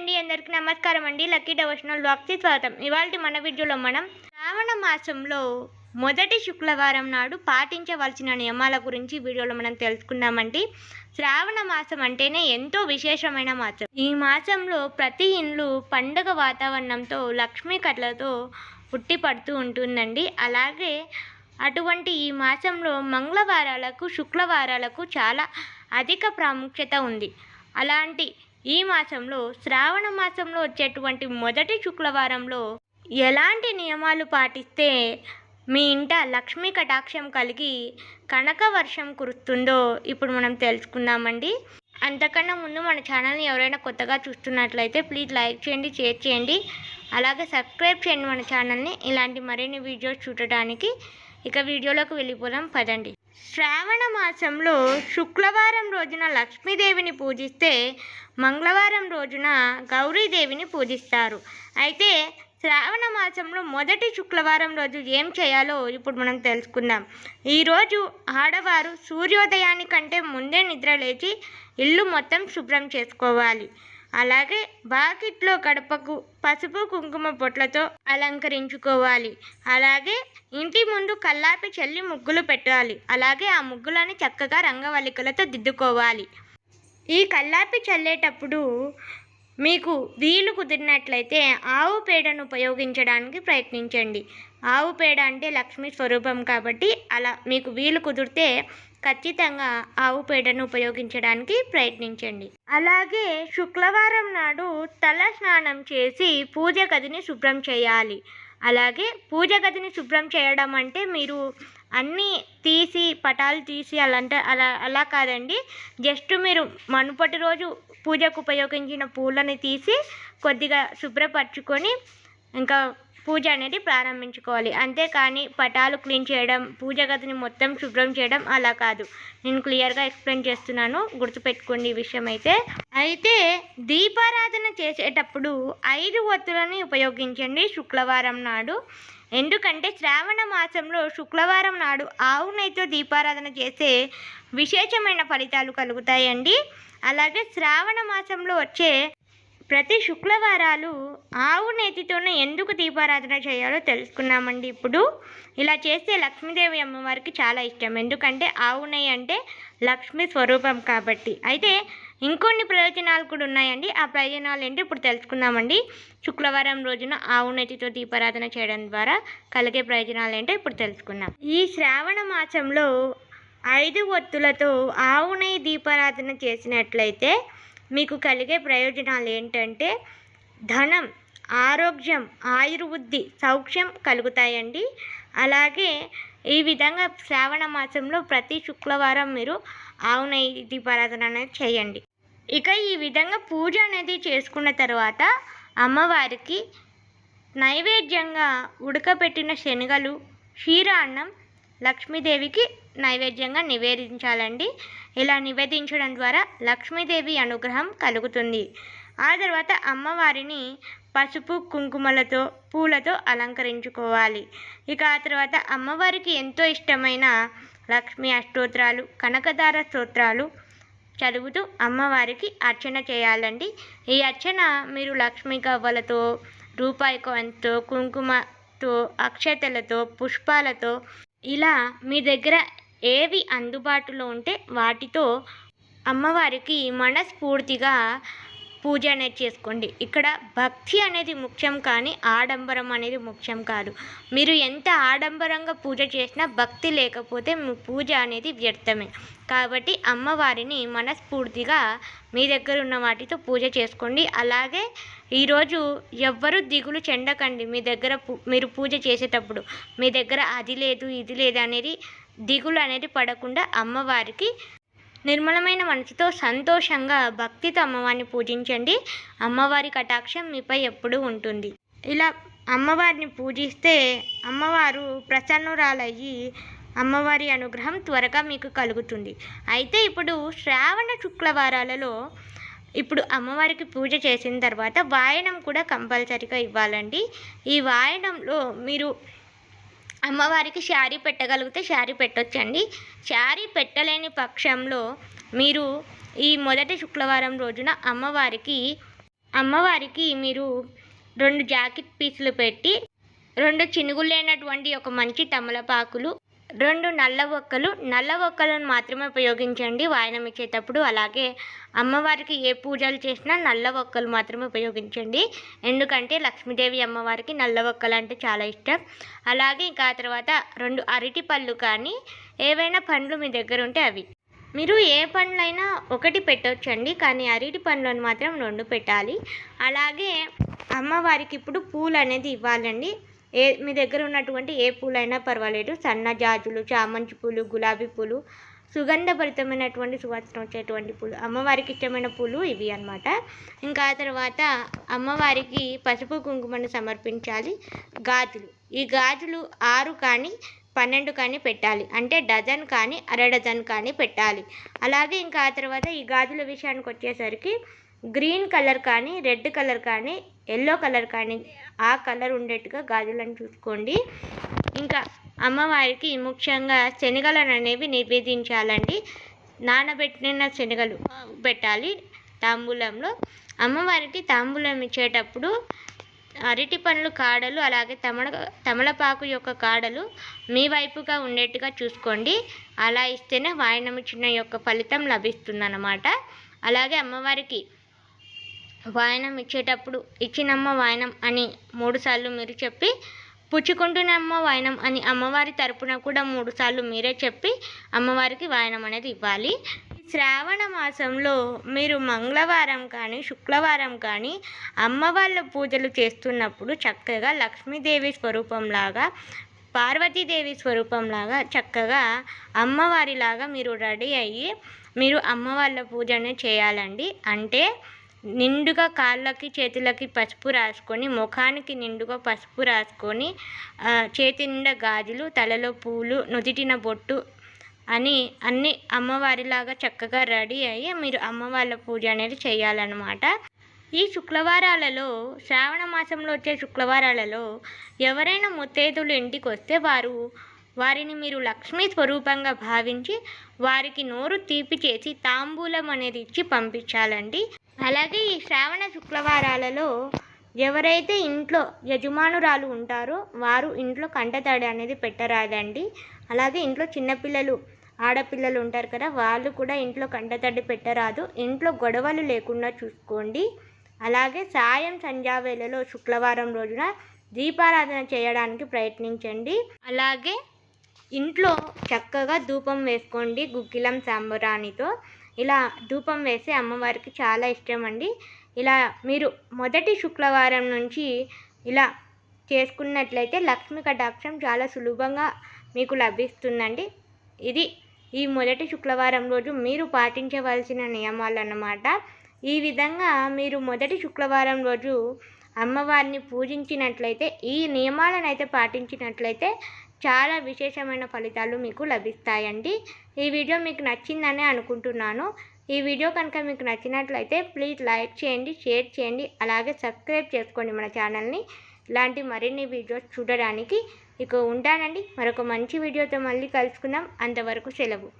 అండి అందరికీ నమస్కారం అండి. లక్కీ డెవోషనల్ బ్లాగ్కి స్వాగతం. ఇవాళ మన వీడియోలో మనం శ్రావణ మాసంలో మొదటి శుక్రవారం నాడు పాటించవలసిన నియమాల గురించి వీడియోలో మనం తెలుసుకుందామండి. శ్రావణ మాసం అంటేనే ఎంతో విశేషమైన మాసం. ఈ మాసంలో ప్రతి ఇండ్లు పండగ వాతావరణంతో లక్ష్మీ కట్లతో పుట్టి పడుతూ ఉంటుందండి. అలాగే అటువంటి ఈ మాసంలో మంగళవారాలకు శుక్రవారాలకు చాలా అధిక ప్రాముఖ్యత ఉంది. అలాంటి ఈ మాసంలో శ్రావణ మాసంలో వచ్చేటువంటి మొదటి శుక్రవారంలో ఎలాంటి నియమాలు పాటిస్తే మీ ఇంట లక్ష్మీ కటాక్షం కలిగి కనక వర్షం కురుస్తుందో ఇప్పుడు మనం తెలుసుకుందామండి. అంతకన్నా ముందు మన ఛానల్ని ఎవరైనా కొత్తగా చూస్తున్నట్లయితే ప్లీజ్ లైక్ చేయండి షేర్ చేయండి. అలాగే సబ్స్క్రైబ్ చేయండి మన ఛానల్ని. ఇలాంటి మరిన్ని వీడియోస్ చూడటానికి ఇక వీడియోలోకి వెళ్ళిపోదాం పదండి. శ్రావణ మాసంలో శుక్రవారం రోజున లక్ష్మీదేవిని పూజిస్తే మంగళవారం రోజున గౌరీదేవిని పూజిస్తారు. అయితే శ్రావణ మాసంలో మొదటి శుక్రవారం రోజు ఏం చేయాలో ఇప్పుడు మనం తెలుసుకుందాం. ఈరోజు ఆడవారు సూర్యోదయానికంటే ముందే నిద్ర లేచి ఇల్లు మొత్తం శుభ్రం చేసుకోవాలి. అలాగే బాకిట్లో గడపకు పసుపు కుంకుమ పొట్లతో అలంకరించుకోవాలి. అలాగే ఇంటి ముందు కల్లాపి చల్లి ముగ్గులు పెట్టాలి. అలాగే ఆ ముగ్గులని చక్కగా రంగవల్లికలతో దిద్దుకోవాలి. ఈ కల్లాపి చల్లేటప్పుడు మీకు వీలు కుదిరినట్లయితే ఆవు పేడను ఉపయోగించడానికి ప్రయత్నించండి. ఆవు పేడ అంటే లక్ష్మీ స్వరూపం కాబట్టి అలా మీకు వీలు కుదిరితే ఖచ్చితంగా ఆవు పేడను ఉపయోగించడానికి ప్రయత్నించండి. అలాగే శుక్రవారం నాడు తల స్నానం చేసి పూజ గదిని శుభ్రం చేయాలి. అలాగే పూజ గదిని శుభ్రం చేయడం అంటే మీరు అన్నీ తీసి పటాలు తీసి అలాంటి అలా అలా కాదండి. జస్ట్ మీరు మునుపటి రోజు పూజకు ఉపయోగించిన పూలని తీసి కొద్దిగా శుభ్రపరచుకొని ఇంకా పూజ అనేది ప్రారంభించుకోవాలి. అంతేకాని పటాలు క్లీన్ చేయడం పూజ గదిని మొత్తం శుభ్రం చేయడం అలా కాదు. నేను క్లియర్గా ఎక్స్ప్లెయిన్ చేస్తున్నాను. గుర్తుపెట్టుకోండి ఈ విషయం అయితే. అయితే దీపారాధన చేసేటప్పుడు ఐదు ఒత్తులని ఉపయోగించండి శుక్రవారం నాడు. ఎందుకంటే శ్రావణ మాసంలో శుక్రవారం నాడు ఆవు నెయ్యితో దీపారాధన చేస్తే విశేషమైన ఫలితాలు కలుగుతాయండి. అలాగే శ్రావణ మాసంలో వచ్చే ప్రతి శుక్రవారాలు ఆవు నేతితోనే ఎందుకు దీపారాధన చేయాలో తెలుసుకున్నామండి. ఇప్పుడు ఇలా చేస్తే లక్ష్మీదేవి అమ్మవారికి చాలా ఇష్టం. ఎందుకంటే ఆవు నెయ్యి అంటే లక్ష్మీ స్వరూపం కాబట్టి. అయితే ఇంకొన్ని ప్రయోజనాలు కూడా ఉన్నాయండి. ఆ ప్రయోజనాలు ఏంటి ఇప్పుడు తెలుసుకుందామండి. శుక్రవారం రోజున ఆవు నెతితో దీపారాధన చేయడం ద్వారా కలిగే ప్రయోజనాలు ఏంటో ఇప్పుడు తెలుసుకుందాం. ఈ శ్రావణ మాసంలో ఐదు ఒత్తులతో ఆవు నెయ్యి దీపారాధన చేసినట్లయితే మీకు కలిగే ప్రయోజనాలు ఏంటంటే ధనం ఆరోగ్యం ఆయుర్వృద్ధి సౌఖ్యం కలుగుతాయండి. అలాగే ఈ విధంగా శ్రావణ మాసంలో ప్రతి శుక్రవారం మీరు ఆవు నెయ్యి దీపారాధన అనేది చేయండి. ఇక ఈ విధంగా పూజ అనేది చేసుకున్న తర్వాత అమ్మవారికి నైవేద్యంగా ఉడకబెట్టిన శనగలు క్షీరాన్నం లక్ష్మీదేవికి నైవేద్యంగా నివేదించాలండి. ఇలా నివేదించడం ద్వారా లక్ష్మీదేవి అనుగ్రహం కలుగుతుంది. ఆ తర్వాత అమ్మవారిని పసుపు కుంకుమలతో పూలతో అలంకరించుకోవాలి. ఇక ఆ తర్వాత అమ్మవారికి ఎంతో ఇష్టమైన లక్ష్మీ అష్టోత్రాలు కనకదార స్తోత్రాలు చదువుతూ అమ్మవారికి అర్చన చేయాలండి. ఈ అర్చన మీరు లక్ష్మీ గవ్వలతో రూపాయి కవంతో కుంకుమతో అక్షతలతో పుష్పాలతో ఇలా మీ దగ్గర ఏవి అందుబాటులో ఉంటే వాటితో అమ్మవారికి మనస్ఫూర్తిగా పూజ అనేది చేసుకోండి. ఇక్కడ భక్తి అనేది ముఖ్యం కానీ ఆడంబరం అనేది ముఖ్యం కాదు. మీరు ఎంత ఆడంబరంగా పూజ చేసినా భక్తి లేకపోతే మీ పూజ అనేది వ్యర్థమే. కాబట్టి అమ్మవారిని మనస్ఫూర్తిగా మీ దగ్గర ఉన్న వాటితో పూజ చేసుకోండి. అలాగే ఈరోజు ఎవ్వరూ దిగులు చెండకండి మీ దగ్గర పూ- మీరు పూజ చేసేటప్పుడు. మీ దగ్గర అది లేదు ఇది లేదు అనేది దిగులు అనేది పడకుండా అమ్మవారికి నిర్మలమైన మనసుతో సంతోషంగా భక్తితో అమ్మవారిని పూజించండి. అమ్మవారి కటాక్షం మీపై ఎప్పుడూ ఉంటుంది. ఇలా అమ్మవారిని పూజిస్తే అమ్మవారు ప్రసన్నురాలయ్యి అమ్మవారి అనుగ్రహం త్వరగా మీకు కలుగుతుంది. అయితే ఇప్పుడు శ్రావణ శుక్రవారాలలో ఇప్పుడు అమ్మవారికి పూజ చేసిన తర్వాత వాయనం కూడా కంపల్సరీగా ఇవ్వాలండి. ఈ వాయనంలో మీరు అమ్మవారికి శారీ పెట్టగలిగితే శారీ పెట్టొచ్చండి. శారీ పెట్టలేని పక్షంలో మీరు ఈ మొదటి శుక్రవారం రోజున అమ్మవారికి అమ్మవారికి మీరు రెండు జాకెట్ పీసులు పెట్టి రెండు చినుగులేనటువంటి ఒక మంచి తమలపాకులు రెండు నల్ల ఒక్కలు నల్ల ఒక్కలను మాత్రమే ఉపయోగించండి. వాయనం ఇచ్చేటప్పుడు అలాగే అమ్మవారికి ఏ పూజలు చేసినా నల్ల ఒక్కలు మాత్రమే ఉపయోగించండి. ఎందుకంటే లక్ష్మీదేవి అమ్మవారికి నల్ల ఒక్కలు అంటే చాలా ఇష్టం. అలాగే ఇంకా తర్వాత రెండు అరటి పళ్ళు కానీ ఏవైనా పండ్లు మీ దగ్గర ఉంటే అవి. మీరు ఏ పండ్లైనా ఒకటి పెట్టొచ్చండి. కానీ అరటి పండ్లను మాత్రం రెండు పెట్టాలి. అలాగే అమ్మవారికి ఇప్పుడు పూలు అనేది ఇవ్వాలండి. ఏ మీ దగ్గర ఉన్నటువంటి ఏ పూలైనా పర్వాలేదు. సన్న జాజులు చామంతి పూలు గులాబీ పూలు సుగంధభరితమైనటువంటి సువాసన వచ్చేటువంటి పూలు. అమ్మవారికి ఇష్టమైన పూలు ఇవి అన్నమాట. ఇంకా తర్వాత అమ్మవారికి పసుపు కుంకుమను సమర్పించాలి. గాజులు. ఈ గాజులు ఆరు కానీ పన్నెండు కానీ పెట్టాలి. అంటే డజన్ కానీ అర డజన్ కానీ పెట్టాలి. అలాగే ఇంకా ఆ తర్వాత ఈ గాజుల విషయానికి వచ్చేసరికి గ్రీన్ కలర్ కానీ రెడ్ కలర్ కానీ ఎల్లో కలర్ కానీ ఆ కలర్ ఉండేట్టుగా గాజులను చూసుకోండి. ఇంకా అమ్మవారికి ముఖ్యంగా శనగలను అనేవి నివేదించాలండి. నానబెట్టిన శనగలు పెట్టాలి తాంబూలంలో. అమ్మవారికి తాంబూలం ఇచ్చేటప్పుడు అరటి పండ్లు కాడలు అలాగే తమల తమలపాకు యొక్క కాడలు మీ వైపుగా ఉండేట్టుగా చూసుకోండి. అలా ఇస్తేనే వాయనం యొక్క ఫలితం లభిస్తుందన్నమాట. అలాగే అమ్మవారికి వాయనం ఇచ్చేటప్పుడు ఇచ్చినమ్మ వాయనం అని మూడుసార్లు మీరు చెప్పి పుచ్చుకుంటున్నమ్మ వాయనం అని అమ్మవారి తరపున కూడా మూడుసార్లు మీరే చెప్పి అమ్మవారికి వాయనం అనేది ఇవ్వాలి. శ్రావణ మాసంలో మీరు మంగళవారం కానీ శుక్రవారం కానీ అమ్మవార్ల పూజలు చేస్తున్నప్పుడు చక్కగా లక్ష్మీదేవి స్వరూపంలాగా పార్వతీదేవి స్వరూపంలాగా చక్కగా అమ్మవారిలాగా మీరు రెడీ అయ్యి మీరు అమ్మవార్ల పూజనే చేయాలండి. అంటే నిండుగా కాళ్ళకి చేతులకి పసుపు రాసుకొని ముఖానికి నిండుగా పసుపు రాసుకొని చేతి నిండా గాజులు తలలో పూలు నుదిటిన బొట్టు అని అన్ని అమ్మవారిలాగా చక్కగా రెడీ అయ్యి మీరు అమ్మవార్ల పూజ అనేది చేయాలన్నమాట. ఈ శుక్రవారాలలో శ్రావణ మాసంలో వచ్చే శుక్రవారాలలో ఎవరైనా ముత్తైదులు ఇంటికి వస్తే వారు వారిని మీరు లక్ష్మీ స్వరూపంగా భావించి వారికి నోరు తీపి చేసి తాంబూలం అనేది ఇచ్చి పంపించాలండి. అలాగే ఈ శ్రావణ శుక్రవారాలలో ఎవరైతే ఇంట్లో యజమానురాలు ఉంటారో వారు ఇంట్లో కంటతడి అనేది పెట్టరాదండి. అలాగే ఇంట్లో చిన్నపిల్లలు ఆడపిల్లలు ఉంటారు కదా వాళ్ళు కూడా ఇంట్లో కంటతడి పెట్టరాదు. ఇంట్లో గొడవలు లేకుండా చూసుకోండి. అలాగే సాయం సంధ్యావేళలో శుక్రవారం రోజున దీపారాధన చేయడానికి ప్రయత్నించండి. అలాగే ఇంట్లో చక్కగా ధూపం వేసుకోండి గుగ్గిలం సాంబరాణితో. ఇలా ధూపం వేసి అమ్మవారికి చాలా ఇష్టం అండి ఇలా మీరు మొదటి శుక్రవారం నుంచి ఇలా చేసుకున్నట్లయితే లక్ష్మీ కటాక్షం చాలా సులభంగా మీకు లభిస్తుందండి. ఇది ఈ మొదటి శుక్రవారం రోజు మీరు పాటించవలసిన నియమాలు అన్నమాట ఈ విధంగా మీరు మొదటి శుక్రవారం రోజు అమ్మవారిని పూజించినట్లయితే ఈ నియమాలను అయితే పాటించినట్లయితే చాలా విశేషమైన ఫలితాలు మీకు లభిస్తాయండి. ఈ వీడియో మీకు నచ్చిందని అనుకుంటున్నాను. ఈ వీడియో కనుక మీకు నచ్చినట్లయితే ప్లీజ్ లైక్ చేయండి షేర్ చేయండి అలాగే సబ్స్క్రైబ్ చేసుకోండి మన ఛానల్ని. ఇలాంటి మరిన్ని వీడియోస్ చూడడానికి ఇక ఉంటానండి. మరొక మంచి వీడియోతో మళ్ళీ కలుసుకుందాం. అంతవరకు సెలవు.